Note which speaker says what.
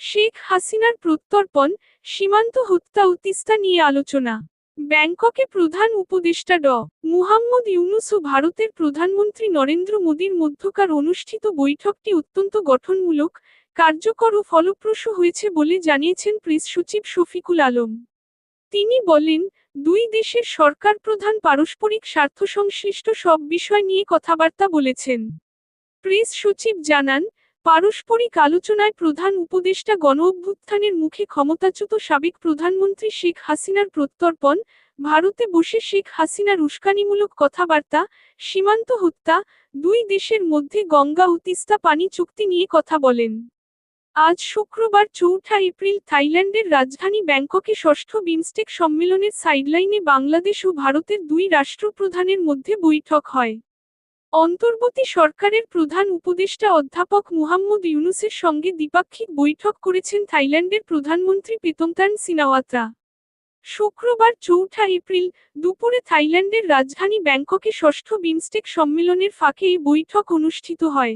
Speaker 1: শেখ হাসিনার প্রত্যর্পণ, সীমান্ত হত্যা ও তিস্তা নিয়ে আলোচনা। ব্যাংককে প্রধান উপদেষ্টা ড। মুহাম্মদ ইউনুস ও ভারতের প্রধানমন্ত্রী নরেন্দ্র মোদীর মধ্যকার অনুষ্ঠিত বৈঠকটি অত্যন্ত গঠনমূলক, কার্যকর ও ফলপ্রসূ হয়েছে বলে জানিয়েছেন প্রেস সচিব শফিকুল আলম। তিনি বলেন, দুই দেশের সরকার প্রধান পারস্পরিক স্বার্থ সংশ্লিষ্ট সব বিষয় নিয়ে কথাবার্তা বলেছেন। প্রেস সচিব জানান পারস্পরিক আলোচনায় প্রধান উপদেষ্টা গণ অভ্যুত্থানের মুখে ক্ষমতাচ্যুত সাবেক প্রধানমন্ত্রী শেখ হাসিনার প্রত্যর্পণ, ভারতে বসে শেখ হাসিনার উস্কানিমূলক কথাবার্তা, সীমান্ত হত্যা, দুই দেশের মধ্যে গঙ্গা ও তিস্তা পানি চুক্তি নিয়ে কথা বলেন। আজ শুক্রবার চৌঠা এপ্রিল থাইল্যান্ডের রাজধানী ব্যাংককে ষষ্ঠ বিমস্টেক সম্মেলনের সাইডলাইনে বাংলাদেশ ও ভারতের দুই রাষ্ট্রপ্রধানের মধ্যে বৈঠক হয়। অন্তর্বর্তী সরকারের প্রধান উপদেষ্টা অধ্যাপক মুহাম্মদ ইউনুসের সঙ্গে দ্বিপাক্ষিক বৈঠক করেছেন থাইল্যান্ডের প্রধানমন্ত্রী পেতমতান সিনাওয়াত্রা। শুক্রবার চৌঠা এপ্রিল দুপুরে থাইল্যান্ডের রাজধানী ব্যাংককে ষষ্ঠ বিমস্টেক সম্মেলনের ফাঁকে এই বৈঠক অনুষ্ঠিত হয়।